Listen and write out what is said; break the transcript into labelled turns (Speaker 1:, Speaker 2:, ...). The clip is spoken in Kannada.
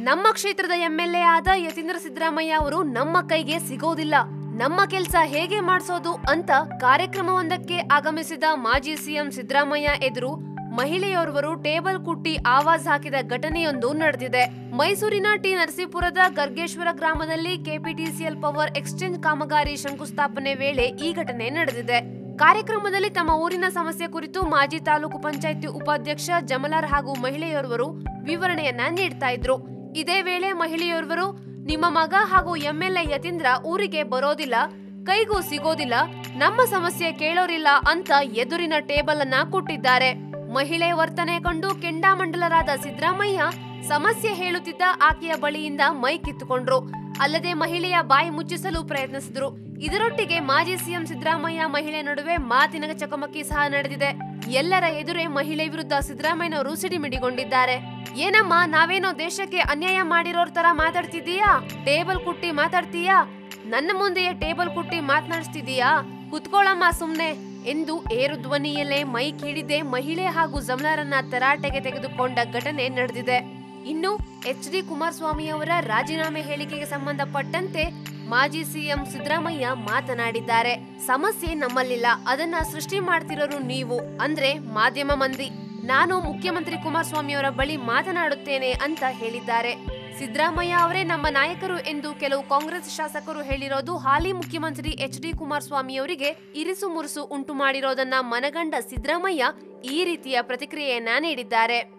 Speaker 1: ನಮ್ಮ ಕ್ಷೇತ್ರದ ಎಂ ಎಲ್ ಎ ಆದ ಯತೀಂದ್ರ ಸಿದ್ದರಾಮಯ್ಯ ಅವರು ನಮ್ಮ ಕೈಗೆ ಸಿಗೋದಿಲ್ಲ. ನಮ್ಮ ಕೆಲಸ ಹೇಗೆ ಮಾಡಿಸೋದು ಅಂತ ಕಾರ್ಯಕ್ರಮವೊಂದಕ್ಕೆ ಆಗಮಿಸಿದ ಮಾಜಿ ಸಿಎಂ ಸಿದ್ದರಾಮಯ್ಯ ಎದುರು ಮಹಿಳೆಯೋರ್ವರು ಟೇಬಲ್ ಕುಟ್ಟಿ ಆವಾಜ್ ಹಾಕಿದ ಘಟನೆಯೊಂದು ನಡೆದಿದೆ. ಮೈಸೂರಿನ ಟಿ ನರಸೀಪುರದ ಗರ್ಗೇಶ್ವರ ಗ್ರಾಮದಲ್ಲಿ ಕೆಪಿಟಿಸಿಎಲ್ ಪವರ್ ಎಕ್ಸ್ಚೇಂಜ್ ಕಾಮಗಾರಿ ಶಂಕುಸ್ಥಾಪನೆ ವೇಳೆ ಈ ಘಟನೆ ನಡೆದಿದೆ. ಕಾರ್ಯಕ್ರಮದಲ್ಲಿ ತಮ್ಮ ಊರಿನ ಸಮಸ್ಯೆ ಕುರಿತು ಮಾಜಿ ತಾಲೂಕು ಪಂಚಾಯಿತಿ ಉಪಾಧ್ಯಕ್ಷ ಜಮಲಾರ್ ಹಾಗೂ ಮಹಿಳೆಯೋರ್ವರು ವಿವರಣೆಯನ್ನ ನೀಡ್ತಾ ಇದ್ರು. ಇದೇ ವೇಳೆ ಮಹಿಳೆಯೋರ್ವರು, ನಿಮ್ಮ ಮಗ ಹಾಗೂ ಎಂಎಲ್ಎ ಯತೀಂದ್ರ ಊರಿಗೆ ಬರೋದಿಲ್ಲ, ಕೈಗೂ ಸಿಗೋದಿಲ್ಲ, ನಮ್ಮ ಸಮಸ್ಯೆ ಕೇಳೋರಿಲ್ಲ ಅಂತ ಎದುರಿನ ಟೇಬಲ್ ಅನ್ನ ಕೊಟ್ಟಿದ್ದಾರೆ. ಮಹಿಳೆ ವರ್ತನೆ ಕಂಡು ಕೆಂಡಾಮಂಡಲರಾದ ಸಿದ್ದರಾಮಯ್ಯ ಸಮಸ್ಯೆ ಹೇಳುತ್ತಿದ್ದ ಆಕೆಯ ಬಳಿಯಿಂದ ಮೈ ಕಿತ್ತುಕೊಂಡ್ರು. ಅಲ್ಲದೆ ಮಹಿಳೆಯ ಬಾಯಿ ಮುಚ್ಚಿಸಲು ಪ್ರಯತ್ನಿಸಿದ್ರು. ಇದರೊಟ್ಟಿಗೆ ಮಾಜಿ ಸಿಎಂ ಸಿದ್ದರಾಮಯ್ಯ ಮಹಿಳೆ ನಡುವೆ ಮಾತಿನ ಚಕಮಕಿ ಸಹ ನಡೆದಿದೆ. ಎಲ್ಲರ ಎದುರೇ ಮಹಿಳೆ ವಿರುದ್ಧ ಸಿದ್ದರಾಮಯ್ಯನವರು ಸಿಡಿಮಿಡಿಗೊಂಡಿದ್ದಾರೆ. ಏನಮ್ಮ, ನಾವೇನೋ ದೇಶಕ್ಕೆ ಅನ್ಯಾಯ ಮಾಡಿರೋರ್ ತರ ಮಾತಾಡ್ತಿದೀಯಾ ಟೇಬಲ್ ಕುಟ್ಟಿ ಮಾತಾಡ್ತೀಯಾ? ನನ್ನ ಮುಂದೆಯೇ ಟೇಬಲ್ ಕುಟ್ಟಿ ಮಾತನಾಡಿಸ್ತಿದೀಯಾ ಕುತ್ಕೊಳ್ಳಮ್ಮ ಸುಮ್ನೆ. ಎಂದು ಏರು ಧ್ವನಿಯಲ್ಲೇ ಮೈಕ್ ಹಿಡಿದೆ ಮಹಿಳೆ ಹಾಗೂ ಜಮ್ಲಾರನ್ನ ತರಾಟೆಗೆ ತೆಗೆದುಕೊಂಡ ಘಟನೆ ನಡೆದಿದೆ. ಇನ್ನು ಎಚ್ ಡಿ ಕುಮಾರಸ್ವಾಮಿ ಅವರ ರಾಜೀನಾಮೆ ಹೇಳಿಕೆಗೆ ಸಂಬಂಧಪಟ್ಟಂತೆ ಮಾಜಿ ಸಿಎಂ ಸಿದ್ದರಾಮಯ್ಯ ಮಾತನಾಡಿದ್ದಾರೆ. ಸಮಸ್ಯೆ ನಮ್ಮಲ್ಲಿಲ್ಲ. ಅದನ್ನ ಸೃಷ್ಟಿ ಮಾಡ್ತಿರೋರು ನೀವು. ಅಂದ್ರೆ ಮಾಧ್ಯಮ ಮಂದಿ. ನಾನು ಮುಖ್ಯಮಂತ್ರಿ ಕುಮಾರಸ್ವಾಮಿ ಅವರ ಬಳಿ ಮಾತನಾಡುತ್ತೇನೆ ಅಂತ ಹೇಳಿದ್ದಾರೆ. ಸಿದ್ದರಾಮಯ್ಯ ಅವರೇ ನಮ್ಮ ನಾಯಕರು ಎಂದು ಕೆಲವು ಕಾಂಗ್ರೆಸ್ ಶಾಸಕರು ಹೇಳಿರೋದು ಹಾಲಿ ಮುಖ್ಯಮಂತ್ರಿ ಎಚ್ ಡಿ ಕುಮಾರಸ್ವಾಮಿ ಅವರಿಗೆ ಇರಿಸು ಮುರುಸು ಉಂಟು ಮಾಡಿರೋದನ್ನ ಮನಗಂಡ ಸಿದ್ದರಾಮಯ್ಯ ಈ ರೀತಿಯ ಪ್ರತಿಕ್ರಿಯೆಯನ್ನ ನೀಡಿದ್ದಾರೆ.